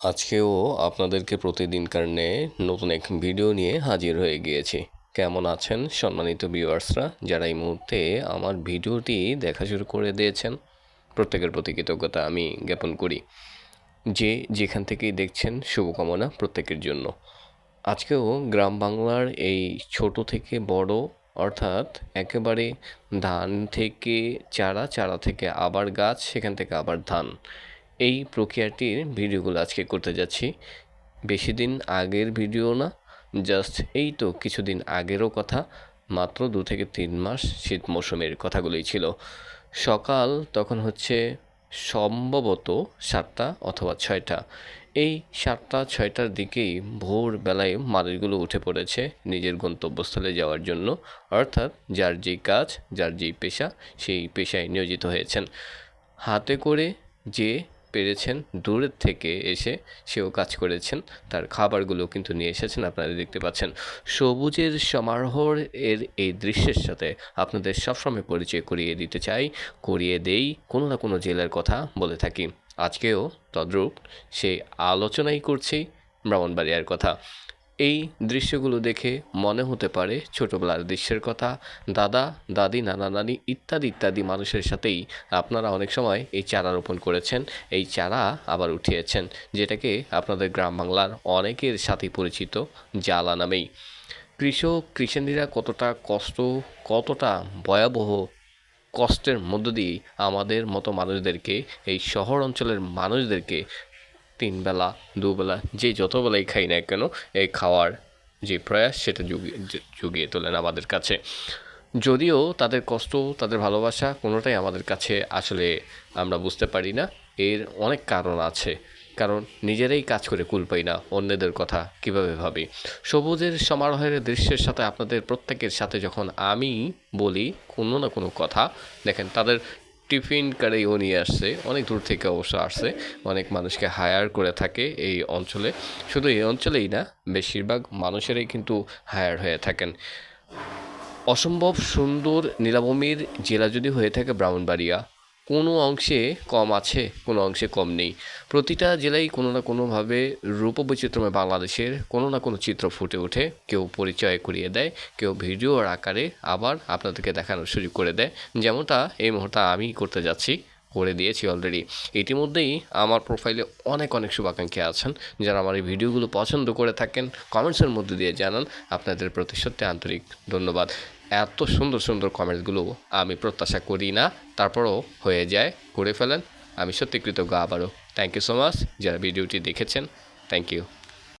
আজকেও আপনাদেরকে প্রতিদিনকার ন্যায় নতুন এক ভিডিও নিয়ে হাজির হয়ে গিয়েছি। কেমন আছেন সম্মানিত ভিউয়ার্সরা যারা এই মুহূর্তে আমার ভিডিওটি দেখা শুরু করে দিয়েছেন? প্রত্যেকের প্রতি কৃতজ্ঞতা আমি জ্ঞাপন করি। যে যেখান থেকেই দেখছেন, শুভকামনা প্রত্যেকের জন্য। আজকেও গ্রাম বাংলার এই ছোট থেকে বড়, অর্থাৎ একেবারে ধান থেকে চারা চারা থেকে আবার গাছ, সেখান থেকে আবার ধান। এই প্রক্রিয়াটির ভিডিওগুলো আজকে করতে যাচ্ছি। বেশি দিন আগের ভিডিও না জাস্ট এই তো কিছুদিন আগেরও কথা, মাত্র দু থেকে তিন মাস শীত মৌসুমের কথাগুলোই ছিল। সকাল তখন হচ্ছে সম্ভবত সাতটা অথবা ছয়টা। এই সাতটা, ছয়টার দিকেই ভোরবেলায় মানুষগুলো উঠে পড়েছে নিজের গন্তব্যস্থলে যাওয়ার জন্য। অর্থাৎ যার যেই কাজ, যার যেই পেশা, সেই পেশায় নিয়োজিত হয়েছেন। হাতে করে যে পেরেছেন দূরের থেকে এসে সেও কাজ করেছেন। তার খাবারগুলো কিন্তু নিয়ে এসেছেন, আপনারা দেখতে পাচ্ছেন। সবুজের সমারোহর এর এই দৃশ্যের সাথে আপনাদের সবসময় পরিচয় করিয়ে দিতে চাই, করিয়ে দেই কোনো না কোনো জেলার কথা বলে থাকি। আজকেও তদ্রূপ সেই আলোচনাই করছি ব্রাহ্মণবাড়িয়ার কথা। এই দৃশ্যগুলো দেখে মনে হতে পারে ছোটোবেলার দৃশ্যের কথা। দাদা, দাদি, নানা, নানি ইত্যাদি ইত্যাদি মানুষের সাথেই আপনারা অনেক সময় এই চারা রোপণ করেছেন। এই চারা আবার উঠিয়েছেন, যেটাকে আপনাদের গ্রাম বাংলার অনেকের সাথে পরিচিত জ্বালা নামেই। কৃষক, কৃষানীরা কতটা কষ্ট, কতটা ভয়াবহ কষ্টের মধ্য দিয়ে আমাদের মতো মানুষদেরকে, এই শহর অঞ্চলের মানুষদেরকে তিন বেলা দুবেলা, যে যত বেলাই খাই না কেন এই খাওয়ার যে প্রয়াস সেটা জুগিয়ে তোলেন আমাদের কাছে। যদিও তাদের কষ্ট, তাদের ভালোবাসা কোনোটাই আমাদের কাছে আসলে আমরা বুঝতে পারি না। এর অনেক কারণ আছে। কারণ নিজেরাই কাজ করে কুল পাই না, অন্যদের কথা কীভাবে ভাবি? সবুজের সমারোহের দৃশ্যের সাথে আপনাদের প্রত্যেকের সাথে যখন আমি বলি কোনো না কোনো কথা, দেখেন তাদের টিফিন কারিও নিয়ে আসছে, অনেক দূর থেকে অবশ্য আসছে, অনেক মানুষকে হায়ার করে থাকে এই অঞ্চলে। শুধু এই অঞ্চলেই না, বেশিরভাগ মানুষেরাই কিন্তু হায়ার হয়ে থাকেন। অসম্ভব সুন্দর নীলাভূমির জেলা যদি হয়ে থাকে ব্রাহ্মণবাড়িয়া কোনো অংশে কম আছে, কোনো অংশে কম নেই। প্রতিটা জেলায় কোনো না কোনোভাবে রূপবৈচিত্র্যময় বাংলাদেশের কোনো না কোনো চিত্র ফুটে ওঠে। কেউ পরিচয় করিয়ে দেয়, কেউ ভিডিওর আকারে আবার আপনাদেরকে দেখানোর সুযোগ করে দেয়। যেমনটা এই মুহূর্তে আমি করতে যাচ্ছি, করে দিয়েছি অলরেডি ইতিমধ্যেই আমার প্রোফাইলে অনেক অনেক শুভাকাঙ্ক্ষী আছেন। যারা আমার এই ভিডিওগুলো পছন্দ করে থাকেন কমেন্টসের মধ্যে দিয়ে জানান। আপনাদের প্রতি সত্যি আন্তরিক ধন্যবাদ। এত সুন্দর সুন্দর কমেন্টসগুলো আমি প্রত্যাশা করি না। তারপরও হয়ে যায়, করে ফেলেন। আমি সত্যি কৃতজ্ঞ আবারও। থ্যাংক ইউ সো মাচ যারা ভিডিওটি দেখেছেন। Thank you